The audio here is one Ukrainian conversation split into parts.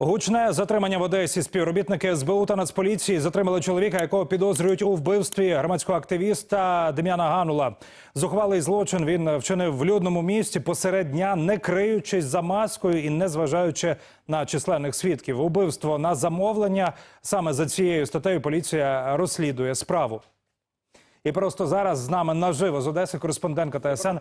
Гучне затримання в Одесі. Співробітники СБУ та Нацполіції затримали чоловіка, якого підозрюють у вбивстві громадського активіста Дем'яна Ганула. Зухвалий злочин він вчинив в людному місті посеред дня, не криючись за маскою і не зважаючи на численних свідків. Убивство на замовлення саме за цією статтею поліція розслідує справу. І просто зараз з нами наживо з Одеси кореспондентка ТСН е,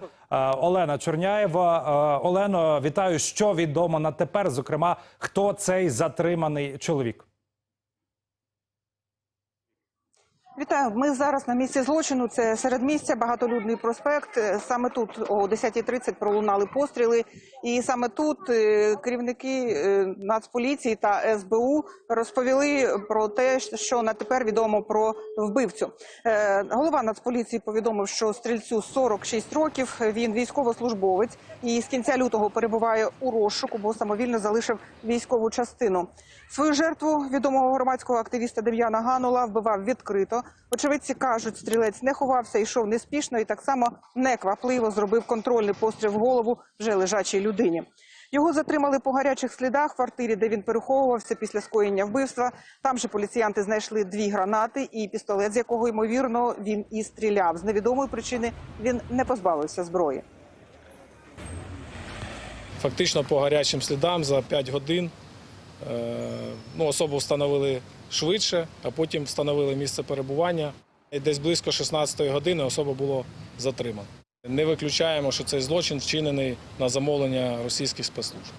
Олена Чорняєва. Е, Олено, вітаю. Що відомо на тепер? Зокрема, хто цей затриманий чоловік? Вітаю. Ми зараз на місці злочину. Це середмістя, багатолюдний проспект. Е, Саме тут о 10.30 пролунали постріли, і саме тут е, керівники е, Нацполіції та СБУ розповіли про те, що на тепер відомо про вбивцю. Голова Нацполіції повідомив, що стрільцю 46 років. Він військовослужбовець і з кінця лютого перебуває у розшуку, бо самовільно залишив військову частину. Свою жертву відомого громадського активіста Дем'яна Ганула вбивав відкрито. Очевидці кажуть, стрілець не ховався, йшов неспішно і так само неквапливо зробив контрольний постріл в голову вже лежачій людині. Його затримали по гарячих слідах в квартирі, де він переховувався після скоєння вбивства. Там же поліціянти знайшли дві гранати і пістолет, з якого ймовірно він і стріляв. З невідомої причини він не позбавився зброї. Фактично по гарячим слідам за 5 годин ну, особу встановили швидше, а потім встановили місце перебування. І десь близько 16 години особа була затримана. Не виключаємо, що цей злочин вчинений на замовлення російських спецслужб.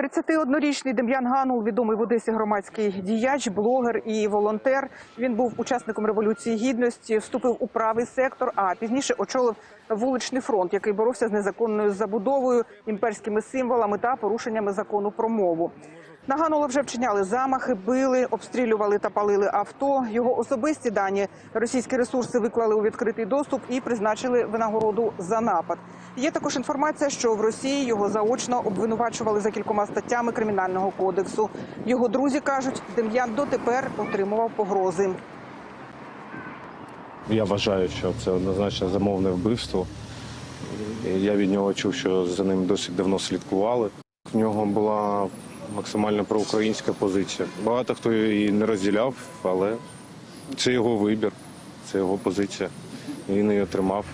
31-річний Дем'ян Ганул, відомий в Одесі громадський діяч, блогер і волонтер. Він був учасником революції гідності, вступив у правий сектор, а пізніше очолив вуличний фронт, який боровся з незаконною забудовою, імперськими символами та порушеннями закону про мову. На Ганула вже вчиняли замахи, били, обстрілювали та палили авто. Його особисті дані російські ресурси виклали у відкритий доступ і призначили винагороду за напад. Є також інформація, що в Росії його заочно обвинувачували за кількома статтями кримінального кодексу. Його друзі кажуть, Дем'ян дотепер отримував погрози. Я вважаю, що це однозначно замовне вбивство. Я від нього чув, що за ним досить давно слідкували. В нього була максимально проукраїнська позиція. Багато хто її не розділяв, але це його вибір, це його позиція. Він її отримав.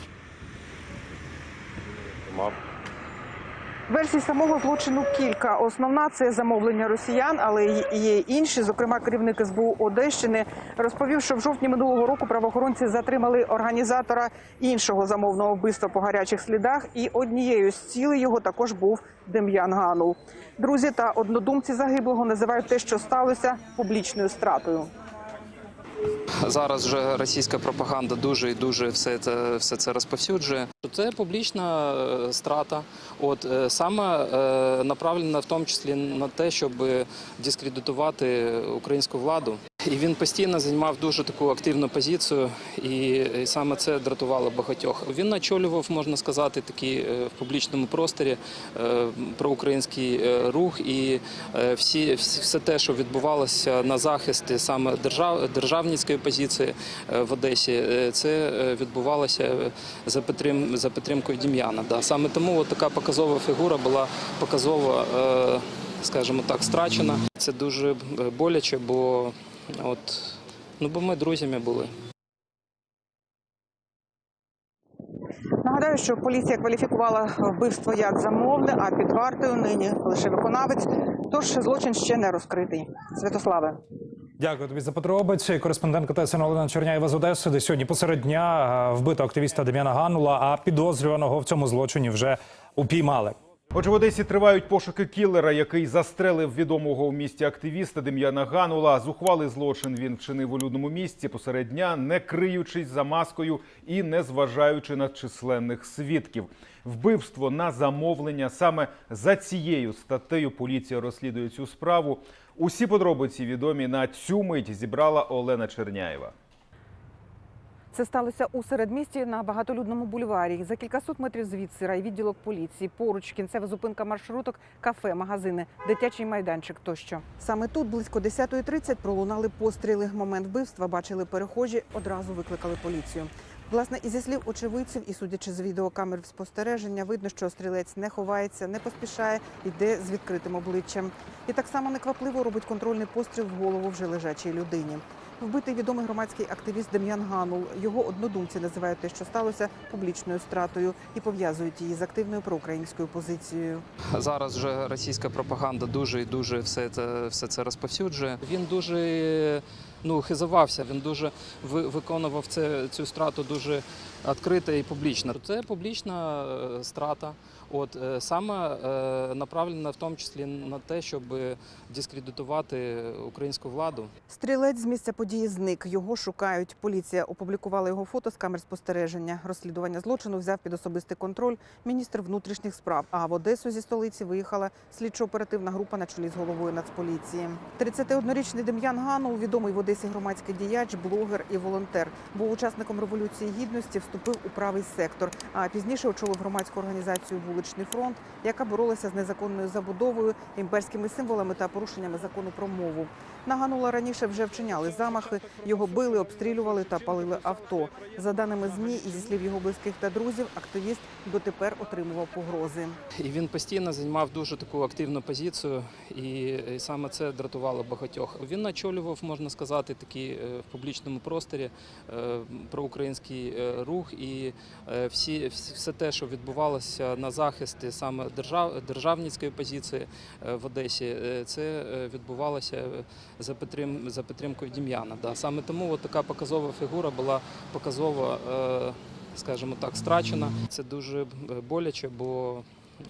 Тримав. Версій самого злочину кілька. Основна це замовлення росіян, але є інші. Зокрема, керівник СБУ Одещини розповів, що в жовтні минулого року правоохоронці затримали організатора іншого замовного вбивства по гарячих слідах, і однією з цілей його також був Дем'ян Ганул. Друзі та однодумці загиблого називають те, що сталося, публічною стратою. Зараз вже російська пропаганда дуже і дуже все це все це розповсюджує. Це публічна е, страта, от е, саме е, направлена в тому числі на те, щоб дискредитувати українську владу. І він постійно займав дуже таку активну позицію, і, і саме це дратувало багатьох. Він очолював, можна сказати, такий е, в публічному просторі е, проукраїнський е, рух, і е, всі, все те, що відбувалося на захисті саме держав, державницької позиції е, в Одесі, е, це е, відбувалося за підтрим за підтримкою Дім'яна. Да. Саме тому от така показова фігура була показово, е, скажімо так, страчена. Це дуже е, боляче, бо от ну бо ми друзями були. Нагадаю, що поліція кваліфікувала вбивство як замовне, а під вартою нині лише виконавець. Тож злочин ще не розкритий. Святославе. Дякую тобі за подробиці. Кореспондентка ТСН Олена Черняєва з Одеси, де сьогодні посеред дня вбито активіста Дем'яна Ганула, а підозрюваного в цьому злочині вже упіймали. Отже, в Одесі тривають пошуки кілера, який застрелив відомого у місті активіста Дем'яна Ганула. Зухвалий злочин він вчинив у людному місці посеред дня, не криючись за маскою і не зважаючи на численних свідків. Вбивство на замовлення саме за цією статтею поліція розслідує цю справу. Усі подробиці відомі на цю мить зібрала Олена Черняєва. Це сталося у середмісті на багатолюдному бульварі. За кількасот метрів звідси райвідділок поліції, поруч кінцева зупинка маршруток, кафе, магазини, дитячий майданчик тощо. Саме тут близько 10.30 пролунали постріли. Момент вбивства бачили перехожі, одразу викликали поліцію. Власне, і зі слів очевидців, і судячи з відеокамер спостереження, видно, що стрілець не ховається, не поспішає, йде з відкритим обличчям. І так само неквапливо робить контрольний постріл в голову вже лежачій людині. Вбитий відомий громадський активіст Дем'ян Ганул. Його однодумці називають те, що сталося публічною стратою, і пов'язують її з активною проукраїнською позицією. Зараз вже російська пропаганда дуже і дуже все це, все це розповсюджує. Він дуже ну, хизувався, він дуже ви- виконував це, цю страту дуже відкрито і публічно. Це публічна е, страта. От е, саме е, направлена в тому числі на те, щоб дискредитувати українську владу. Стрілець з місця події зник. Його шукають. Поліція опублікувала його фото з камер спостереження. Розслідування злочину взяв під особистий контроль міністр внутрішніх справ. А в Одесу зі столиці виїхала слідчо-оперативна група на чолі з головою Нацполіції. 31-річний Дем'ян Ганул, відомий в Одесі громадський діяч, блогер і волонтер. Був учасником революції гідності, вступив у правий сектор. А пізніше очолив громадську організацію Вуличний фронт, яка боролася з незаконною забудовою, імперськими символами та порушеннями закону про мову. На Ганула раніше вже вчиняли замахи, його били, обстрілювали та палили авто. За даними ЗМІ і зі слів його близьких та друзів, активіст дотепер отримував погрози. І він постійно займав дуже таку активну позицію, і, саме це дратувало багатьох. Він очолював, можна сказати, такий е, в публічному просторі е, проукраїнський е, рух, і всі, все те, що відбувалося на захисті саме держав, державницької позиції е, в Одесі, е, це е, відбувалося за, підтрим, за підтримкою Дім'яна. Да. Саме тому от така показова фігура була показово, скажімо так, страчена. Це дуже боляче, бо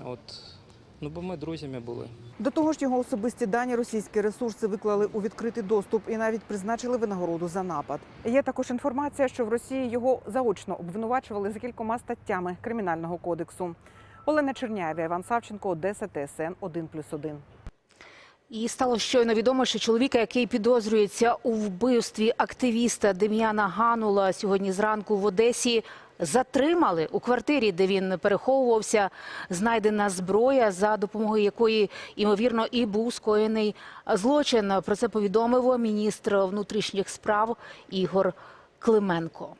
от. Ну, бо ми друзями були. До того ж, його особисті дані російські ресурси виклали у відкритий доступ і навіть призначили винагороду за напад. Є також інформація, що в Росії його заочно обвинувачували за кількома статтями кримінального кодексу. Олена Черняєва, Іван Савченко, Одеса, ТСН 1+,1. І стало щойно відомо, що чоловіка, який підозрюється у вбивстві активіста Дем'яна Ганула сьогодні зранку в Одесі, затримали у квартирі, де він переховувався. Знайдена зброя, за допомогою якої ймовірно і був скоєний злочин. Про це повідомив міністр внутрішніх справ Ігор Клименко.